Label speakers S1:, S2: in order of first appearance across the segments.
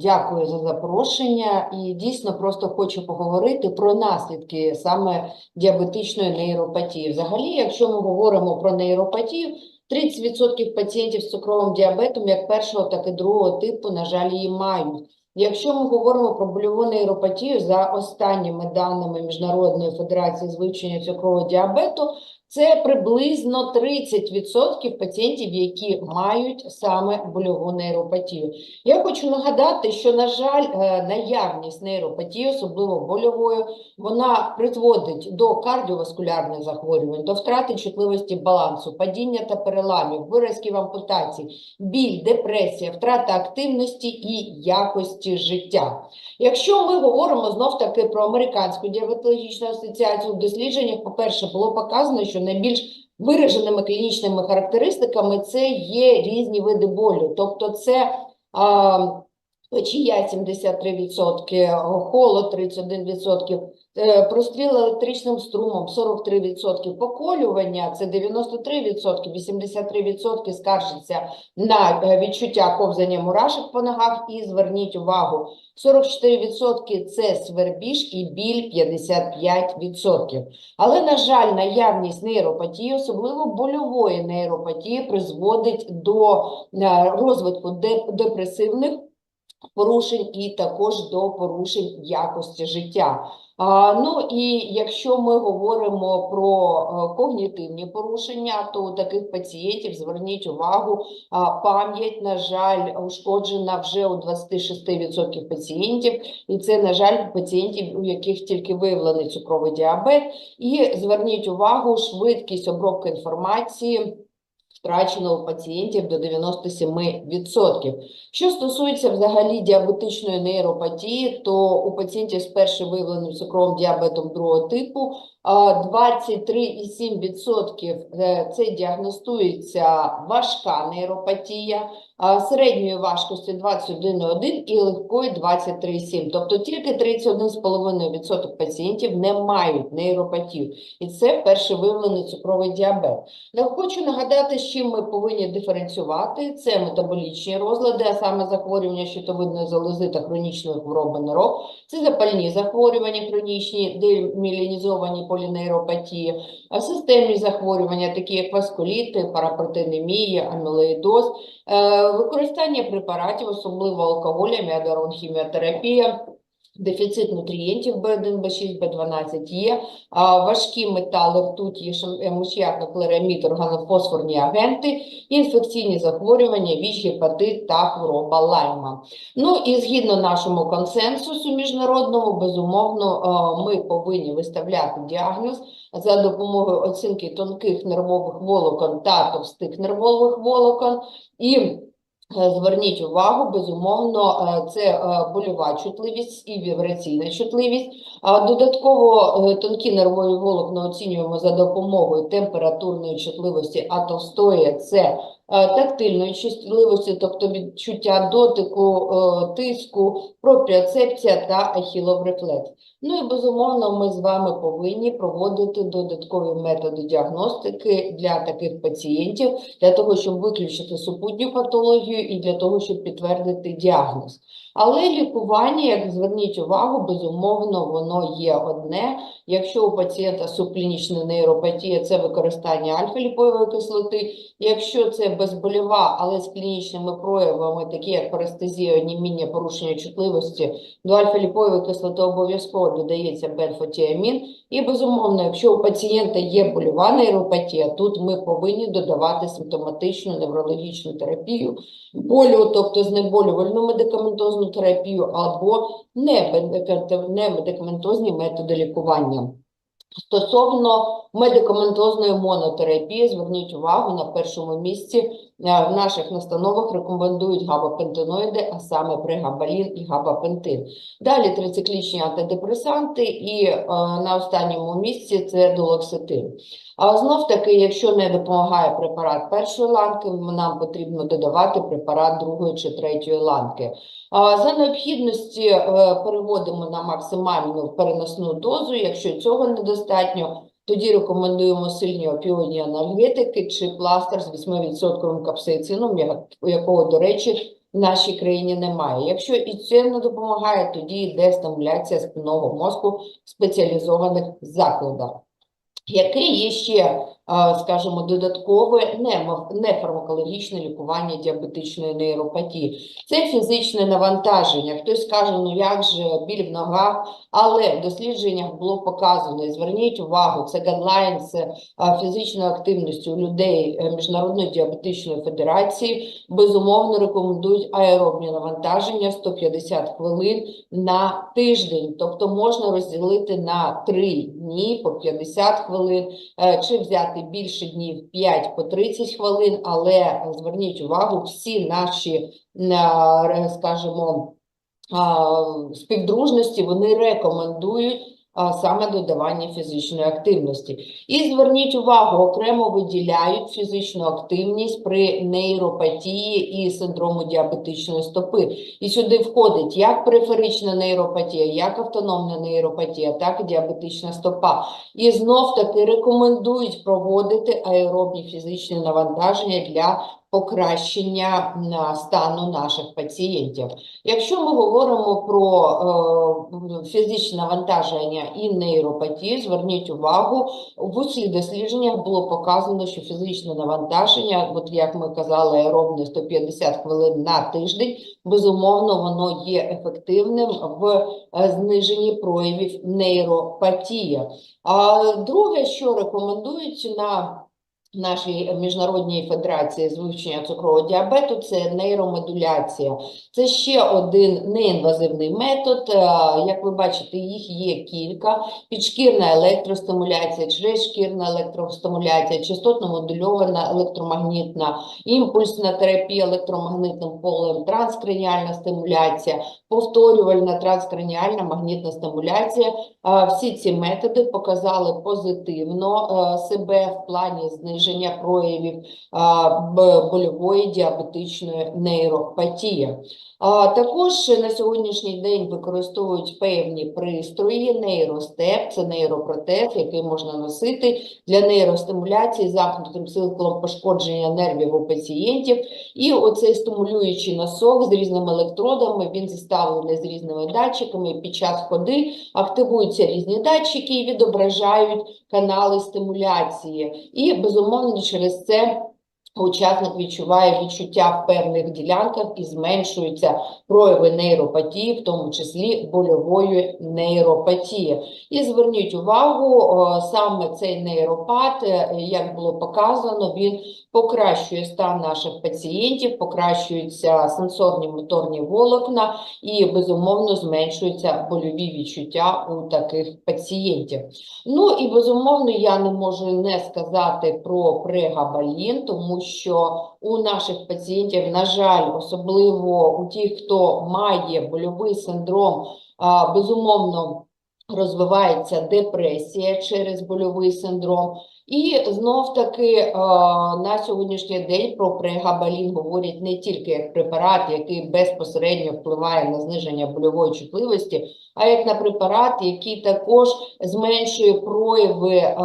S1: дякую за запрошення. І дійсно просто хочу поговорити про наслідки саме діабетичної нейропатії. Взагалі, якщо ми говоримо про нейропатію, 30% пацієнтів з цукровим діабетом як першого, так і другого типу, на жаль, її мають. Якщо ми говоримо про больову нейропатію, за останніми даними Міжнародної федерації з вивчення цукрового діабету, це приблизно 30% пацієнтів, які мають саме больову нейропатію. Я хочу нагадати, що, на жаль, е, наявність нейропатії, особливо больової, вона призводить до кардіоваскулярних захворювань, до втрати чутливості балансу, падіння та переламів, виразків ампутацій, біль, депресія, втрата активності і якості життя. Якщо ми говоримо знов таки про американську діабетологічну асоціацію, в дослідженнях, по-перше, було показано, що найбільш вираженими клінічними характеристиками це є різні види болю, тобто це а, печія 73%, холод 31%, е, простріл електричним струмом 43%, поколювання це 93%, 83% скаржаться на е, відчуття ковзання мурашок по ногах і зверніть увагу, 44% це свербіж і біль 55%. Але, на жаль, наявність нейропатії, особливо больової нейропатії, призводить до е, розвитку депресивних порушень і також до порушень якості життя. Ну і якщо ми говоримо про е, когнітивні порушення, то у таких пацієнтів зверніть увагу, пам'ять, на жаль, ушкоджена вже у 26% пацієнтів, і це, на жаль, пацієнтів, у яких тільки виявлений цукровий діабет. І зверніть увагу, швидкість обробки інформації втрачено у пацієнтів до 97%. Що стосується взагалі діабетичної нейропатії, то у пацієнтів з першим виявленим цукровим діабетом другого типу а, 23,7% е, це діагностується важка нейропатія, середньої важкості 21,1 і легкої 23,7. Тобто тільки 31,5% пацієнтів не мають нейропатію. І це перший виявлений цукровий діабет. Я хочу нагадати, з чим ми повинні диференціювати. Це метаболічні розлади, а саме захворювання щитовидної залози та хронічної хвороби нирок. Це запальні захворювання хронічні, демілінізовані полінейропатії, системні захворювання, такі як васкуліти, парапротинемія, амілоїдоз, е, використання препаратів, особливо алкоголя, міадарон, хіміотерапія, дефіцит нутрієнтів B1, B6, B12 є, важкі метали, ртуть, є шим- миш'як, клерамід, органофосфорні агенти, інфекційні захворювання, ВІЧ, гепатит та хвороба Лайма. Ну і згідно нашому консенсусу міжнародному, безумовно, е, ми повинні виставляти діагноз за допомогою оцінки тонких нервових волокон та товстих нервових волокон. І Е, Зверніть увагу, безумовно, е, це е, больова чутливість і вібраційна чутливість. А додатково е, тонкі нервові волокна оцінюємо за допомогою температурної чутливості, а товстої це е, тактильної чутливості, тобто відчуття дотику, е, тиску, пропріоцепція та ахілов рефлекс. Ну і безумовно, ми з вами повинні проводити додаткові методи діагностики для таких пацієнтів, для того, щоб виключити супутню патологію і для того, щоб підтвердити діагноз. Але лікування, як зверніть увагу, безумовно, воно є одне. Якщо у пацієнта субклінічна нейропатія, це використання альфа-ліпоєвої кислоти. Якщо це безбольова, але з клінічними проявами, такі як парестезія, оніміння, порушення чутливості, до альфа-ліпоєвої кислоти обов'язково додається бенфотіамін. І, безумовно, якщо у пацієнта є больова нейропатія, тут ми повинні додавати симптоматичну неврологічну терапію, болю, тобто знеболювальну медикаментозну терапію або немедикаментозні методи лікування. Стосовно медикаментозної монотерапії, зверніть увагу, на першому місці в наших настановах рекомендують габапентиноїди, а саме прегабалін і габапентин. Далі трициклічні антидепресанти і е, на останньому місці це долоксетин. А знов таки, якщо не допомагає препарат першої ланки, нам потрібно додавати препарат другої чи третьої ланки. За необхідності е, переводимо на максимальну переносну дозу. Якщо цього недостатньо, тоді рекомендуємо сильні опіоїдні анальгетики чи пластир з 8% капсаїцином, якого, до речі, в нашій країні немає. Якщо і це не допомагає, тоді йде стимуляція спинного мозку в спеціалізованих закладах. Який є ще, скажімо, додаткове нефармакологічне лікування діабетичної нейропатії? Це фізичне навантаження. Хтось скаже, ну як же біль в ногах, але в дослідженнях було показано, і зверніть увагу, це гайдлайн з фізичної активності у людей е, Міжнародної діабетичної федерації, безумовно рекомендують аеробні навантаження 150 хвилин на тиждень. Тобто можна розділити на 3 дні по 50 хвилин, е, чи взяти більше днів 5 по 30 хвилин, але зверніть увагу, всі наші, е, скажімо, співдружності вони рекомендують саме додавання фізичної активності. І зверніть увагу, окремо виділяють фізичну активність при нейропатії і синдрому діабетичної стопи. І сюди входить як периферична нейропатія, як автономна нейропатія, так і діабетична стопа. І знов таки рекомендують проводити аеробні фізичні навантаження для покращення стану наших пацієнтів. Якщо ми говоримо про е, фізичне навантаження і нейропатію, зверніть увагу, в усіх дослідженнях було показано, що фізичне навантаження, от як ми казали, аеробне 150 хвилин на тиждень, безумовно, воно є ефективним в е, зниженні проявів нейропатії. А друге, що рекомендують на нашій міжнародній федерації з вивчення цукрового діабету, це нейромодуляція. Це ще один неінвазивний метод. Е, Як ви бачите, їх є кілька. Підшкірна електростимуляція, черезшкірна електростимуляція, частотно-модульована електромагнітна, імпульсна терапія електромагнитним полем, транскраніальна стимуляція, повторювальна транскраніальна магнітна стимуляція. Всі ці методи показали позитивно е, себе в плані зниження проявів больової діабетичної нейропатії. Також на сьогоднішній день використовують певні пристрої, нейростеп, це нейропротез, який можна носити для нейростимуляції замкнутим циклом пошкодження нервів у пацієнтів. І оцей стимулюючий носок з різними електродами, він зіставлений з різними датчиками. Під час ходи активуються різні датчики і відображають канали стимуляції. І, безумовно, через це учасник відчуває відчуття в певних ділянках і зменшуються прояви нейропатії, в тому числі больової нейропатії. І зверніть увагу, саме цей нейропат, е, як було показано, він покращує стан наших пацієнтів, покращуються сенсорні моторні волокна і, безумовно, зменшуються больові відчуття у таких пацієнтів. Ну і, безумовно, я не можу не сказати про прегабалін, тому що у наших пацієнтів, на жаль, особливо у тих, хто має больовий синдром, безумовно, розвивається депресія через больовий синдром. І знов таки е, на сьогоднішній день про прегабалін говорять не тільки як препарат, який безпосередньо впливає на зниження больової чутливості, а як на препарат, який також зменшує прояви е,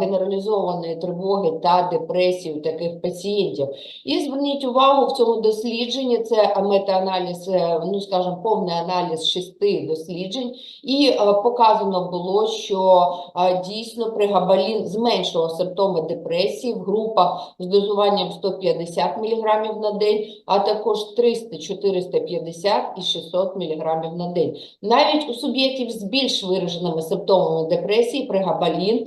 S1: генералізованої тривоги та депресії у таких пацієнтів. І зверніть увагу в цьому дослідженні, це метааналіз, е, ну скажімо, повний аналіз шести досліджень, і показано було, що дійсно прегабалін зменшував симптоми депресії в групах з дозуванням 150 мг на день, а також 300, 450 і 600 мг на день. Навіть у суб'єктів з більш вираженими симптомами депресії прегабалін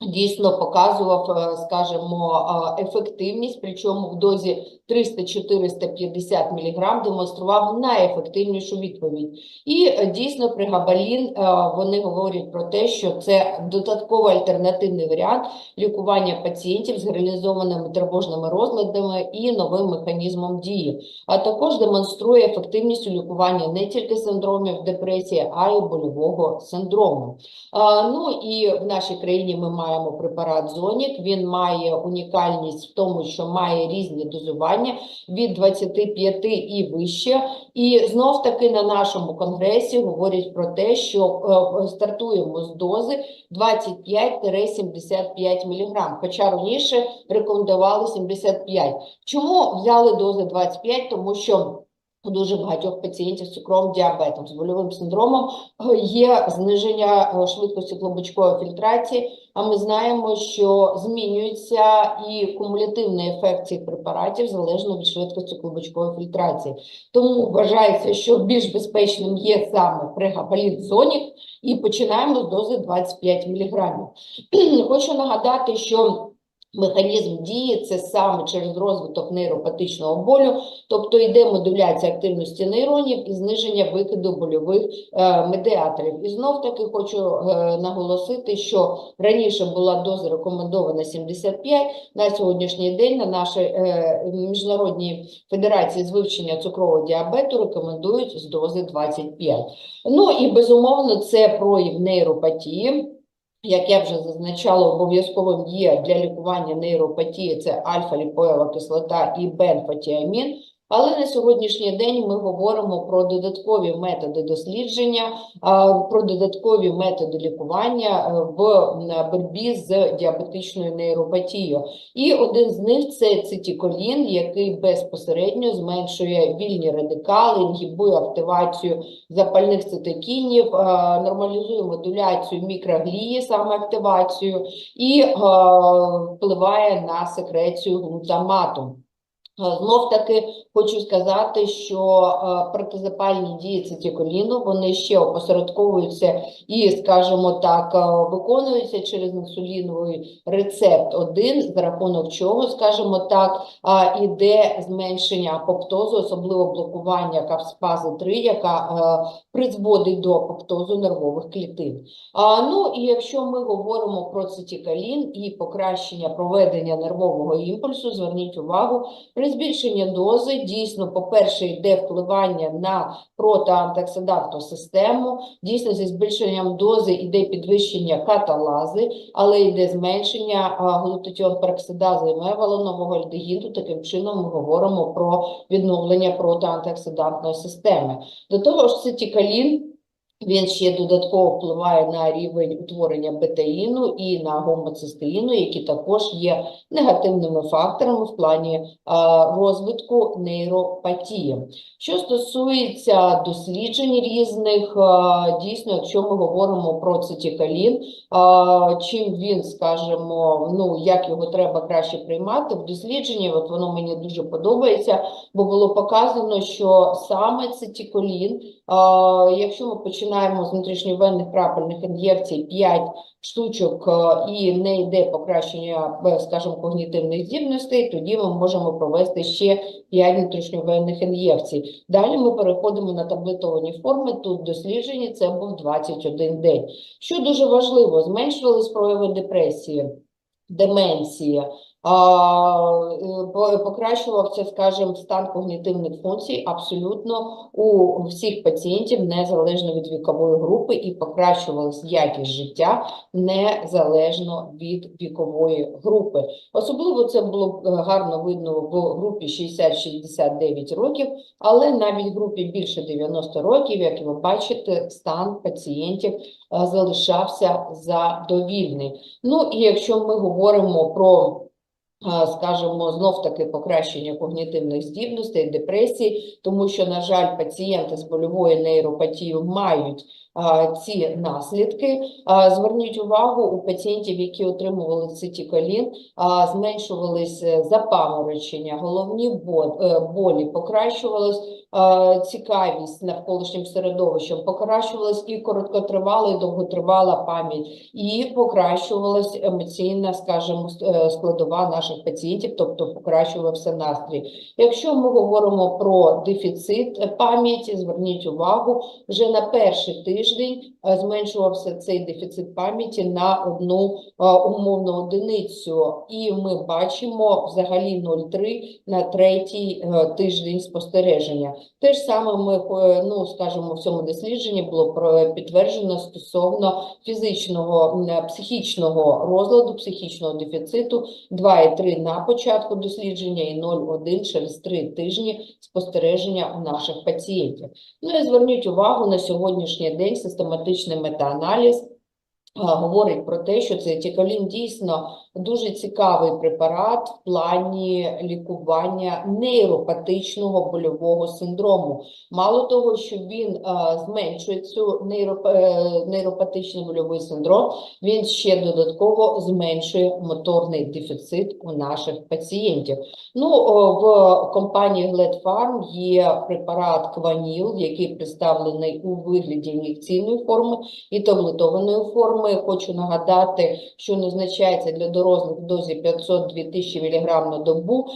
S1: дійсно показував, е, скажімо, е, ефективність, причому в дозі 300-450 мг демонстрував найефективнішу відповідь. І е, дійсно прегабалін, е, вони говорять про те, що це додатковий альтернативний варіант лікування пацієнтів з реалізованими тривожними розладами і новим механізмом дії, а також демонструє ефективність у лікуванні не тільки синдромів депресії, а й больового синдрому. Ну і в нашій країні ми маємо препарат Зонік. Він має унікальність в тому, що має різні дозування від 25 і вище. І знов таки на нашому конгресі говорять про те, що е, стартуємо з дози 25-75 мг, хоча раніше рекомендували 75. Чому взяли дози 25? Тому що у дуже багатьох пацієнтів з цукровим діабетом, з больовим синдромом е, є зниження е, швидкості клубочкової фільтрації. А ми знаємо, що змінюється і кумулятивний ефект цих препаратів залежно від швидкості клубочкової фільтрації. Тому вважається, що більш безпечним є саме прегабалін зонік, і починаємо з дози 25 мг. Хочу нагадати, що Механізм дії це саме через розвиток нейропатичного болю, тобто йде модуляція активності нейронів і зниження викиду больових е, медіаторів. І знов таки хочу е, наголосити, що раніше була доза рекомендована 75, на сьогоднішній день на нашій е, міжнародній федерації з вивчення цукрового діабету рекомендують з дози 25. Ну і безумовно це прояв нейропатії. Як я вже зазначала, обов'язковим є для лікування нейропатії це альфа-ліпоєва кислота і бенфотіамін. Але на сьогоднішній день ми говоримо про додаткові методи дослідження, про додаткові методи лікування е, в боротьбі з діабетичною нейропатією. І один з них це цитіколін, який безпосередньо зменшує вільні радикали, інгібує активацію запальних цитокінів, е, нормалізує модуляцію мікроглії, саме активацію, і е, впливає на секрецію глутамату. Знов таки хочу сказати, що е, протизапальні дії цитиколіну, вони ще опосередковуються і, скажімо так, е, виконуються через інсуліновий рецепт 1, за рахунок чого, скажімо так, іде зменшення апоптозу, особливо блокування капспази 3, яка е, призводить до апоптозу нервових клітин. Ну і якщо ми говоримо про цитикалін і покращення проведення нервового імпульсу, зверніть увагу, при збільшенні дози дійсно, по-перше, йде впливання на протиантиоксидантну систему. Дійсно, зі збільшенням дози йде підвищення каталази, але йде зменшення глутатіон пероксидази і мевалонового альдегіду. Таким чином ми говоримо про відновлення протиантиоксидантної системи. До того ж, цитикалін він ще додатково впливає на рівень утворення бетаїну і на гомоцистеїну, які також є негативними факторами в плані а, розвитку нейропатії. Що стосується досліджень різних, а, дійсно, якщо ми говоримо про цитикалін, а, чим він, скажімо, ну як його треба краще приймати в дослідженні, от воно мені дуже подобається, бо було показано, що саме цитиколін а, Якщо ми починаємо з внутрішньовенних крапельних ін'єкцій 5 штучок і не йде покращення, е, скажімо, когнітивних здібностей, тоді ми можемо провести ще 5 внутрішньовенних ін'єкцій. Далі ми переходимо на таблетовані форми. Тут досліджені це був 21 день. Що дуже важливо, зменшувались прояви депресії, е, по- покращувався, скажімо, стан когнітивних функцій абсолютно у всіх пацієнтів, незалежно від вікової групи, і покращувалась якість життя незалежно від вікової групи. Особливо це було е, гарно видно в групі 60-69 років, але навіть в групі більше 90 років, як ви бачите, стан пацієнтів е, залишався задовільний. Ну і якщо ми говоримо про скажімо, знов таки покращення когнітивних здібностей, депресії, тому що, на жаль, пацієнти з больовою нейропатією мають ці наслідки. Зверніть увагу, у пацієнтів, які отримували зменшувались е, запаморочення, головні е, болі, покращувалась цікавість навколишнім середовищем, покращувалась і короткотривала, і довготривала пам'ять, і покращувалась емоційна, скажімо, е, складова наших пацієнтів, тобто покращувався настрій. Якщо ми говоримо про дефіцит пам'яті, зверніть увагу, вже на перший тиждень е, зменшувався цей дефіцит пам'яті на одну е, умовну одиницю, і ми бачимо взагалі 0,3 на третій е, тиждень спостереження. Те ж саме ми, ну, скажімо, в цьому дослідженні було підтверджено стосовно фізичного, психічного розладу, психічного дефіциту 2,3 на початку дослідження і 0,1 через 3 тижні спостереження у наших пацієнтів. Ну і зверніть увагу на сьогоднішній день систематичний метааналіз говорить про те, що цей тіколін дійсно дуже цікавий препарат в плані лікування нейропатичного больового синдрому. Мало того, що він е, зменшує цю нейроп, е, нейропатичний больовий синдром, він ще додатково зменшує моторний дефіцит у наших пацієнтів. Ну, в компанії Glad Farm є препарат Кваніл, який представлений у вигляді ін'єкційної форми і таблетованої форми. Хочу нагадати, що назначається для дорослих в дозі 500-2000 мг на добу.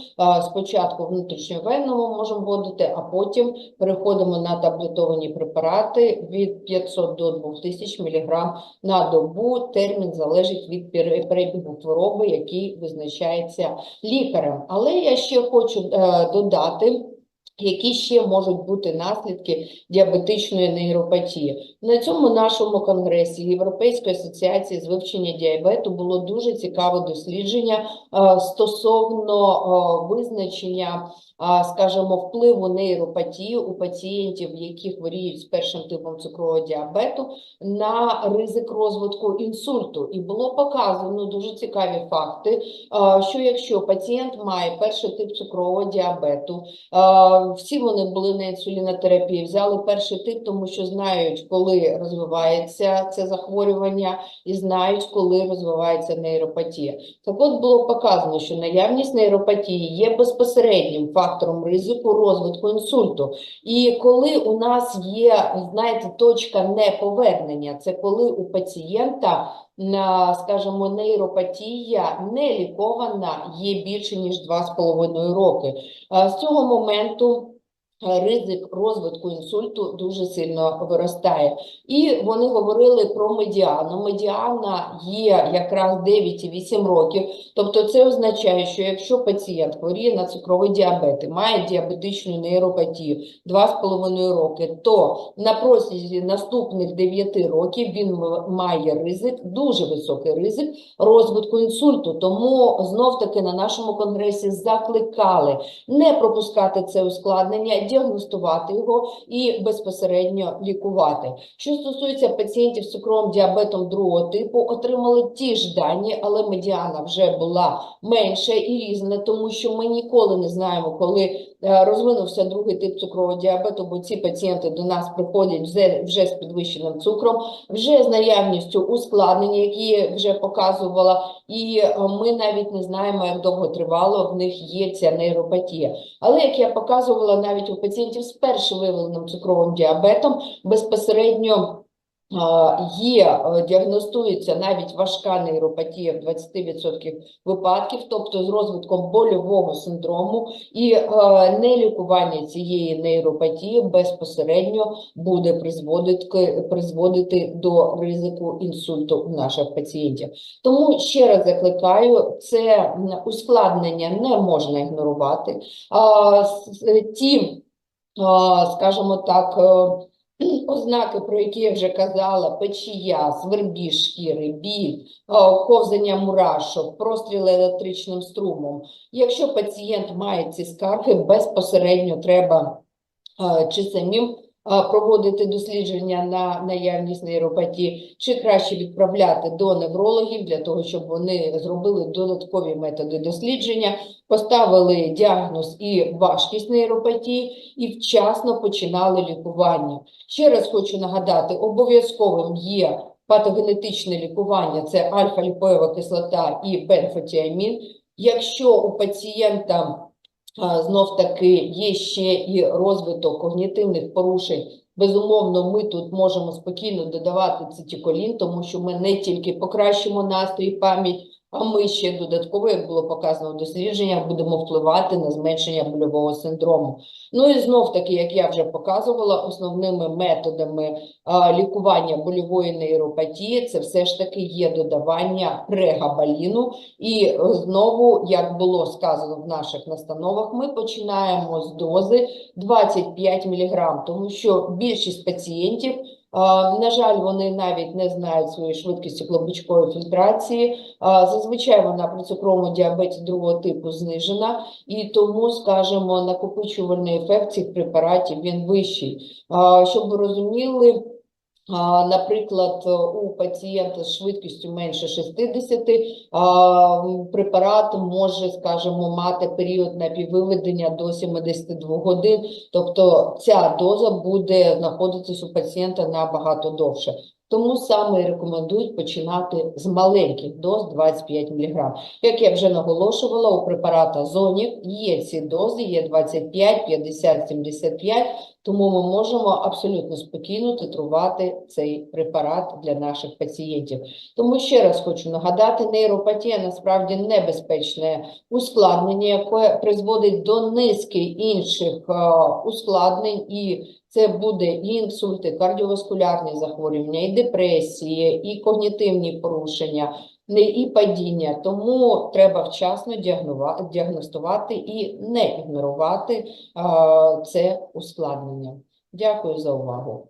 S1: Спочатку внутрішньовенно можемо вводити, а потім переходимо на таблетовані препарати від 500 до 2000 мг на добу. Термін залежить від пере- перебігу хвороби, який визначається лікарем. Але я ще хочу е, додати. Які ще можуть бути наслідки діабетичної нейропатії? На цьому нашому конгресі Європейської асоціації з вивчення діабету було дуже цікаве дослідження е, стосовно е, визначення, е, скажімо, впливу нейропатії у пацієнтів, які хворіють з першим типом цукрового діабету, на ризик розвитку інсульту. І було показано дуже цікаві факти, що якщо пацієнт має перший тип цукрового діабету, всі вони були на інсулінотерапії, взяли перший тип, тому що знають, коли розвивається це захворювання, і знають, коли розвивається нейропатія. Так от було показано, що наявність нейропатії є безпосереднім фактором ризику розвитку інсульту. І коли у нас є, знаєте, точка неповернення, це коли у пацієнта, скажімо, нейропатія не лікована є більше ніж 2,5 роки. З цього моменту е, ризик розвитку інсульту дуже сильно виростає. І вони говорили про медіану. Медіана є якраз 9,8 років. Тобто це означає, що якщо пацієнт хворіє на цукровий діабет і має діабетичну нейропатію 2,5 роки, то на протязі наступних 9 років він має ризик, дуже високий ризик розвитку інсульту. Тому знов-таки на нашому конгресі закликали не пропускати це ускладнення, діагностувати його і безпосередньо лікувати. Що стосується пацієнтів з цукровим діабетом другого типу, отримали ті ж дані, але медіана вже була менша і різна, тому що ми ніколи не знаємо, коли е, розвинувся другий тип цукрового діабету, бо ці пацієнти до нас приходять вже, вже з підвищеним цукром, вже з наявністю ускладнення, які я вже показувала, і е, ми навіть не знаємо, як довго тривало в них є ця нейропатія. Але як я показувала, навіть у пацієнтів з першим виявленим цукровим діабетом безпосередньо є, е, діагностується навіть важка нейропатія в 20% випадків, тобто з розвитком больового синдрому, і е, нелікування цієї нейропатії безпосередньо буде призводити, призводити до ризику інсульту у наших пацієнтів. Тому ще раз закликаю, це ускладнення не можна ігнорувати. Ті, скажімо так, е, ознаки, про які я вже казала, печія, свербіж шкіри, біль, а, ковзання мурашок, простріли електричним струмом. Якщо пацієнт має ці скарги, безпосередньо треба чи самим проводити дослідження на наявність нейропатії, чи краще відправляти до неврологів для того, щоб вони зробили додаткові методи дослідження, поставили діагноз і важкість нейропатії і вчасно починали лікування. Ще раз хочу нагадати, обов'язковим є патогенетичне лікування, це альфа-ліпоєва кислота і бенфотіамін. Якщо у пацієнта знов таки є ще і розвиток когнітивних порушень. Безумовно, ми тут можемо спокійно додавати цитіколін, тому що ми не тільки покращимо настрій, пам'ять, а ми ще додатково, як було показано в дослідженнях, будемо впливати на зменшення больового синдрому. Ну і знов таки, як я вже показувала, основними методами а, лікування больової нейропатії це все ж таки є додавання прегабаліну. І знову, як було сказано в наших настановах, ми починаємо з дози 25 мг, тому що більшість пацієнтів, на жаль, вони навіть не знають своєї швидкості клубочкової фільтрації. Зазвичай вона при цукровому діабеті другого типу знижена, і тому, скажімо, накопичувальний ефект цих препаратів він вищий. Щоб ви розуміли, Наприклад, у пацієнта з швидкістю менше 60 препарат може, скажімо, мати період напіввиведення до 72 годин, тобто ця доза буде знаходитись у пацієнта набагато довше. Тому саме рекомендують починати з маленьких доз 25 мг. Як я вже наголошувала, у препарата Зонік є ці дози, є 25, 50, 75, тому ми можемо абсолютно спокійно титрувати цей препарат для наших пацієнтів. Тому ще раз хочу нагадати, нейропатія насправді небезпечне ускладнення, яке призводить до низки інших е, ускладнень, і це буде і інсульти, кардіоваскулярні захворювання, і депресії, і когнітивні порушення, і падіння. Тому треба вчасно діагностувати і не ігнорувати це ускладнення. Дякую за увагу.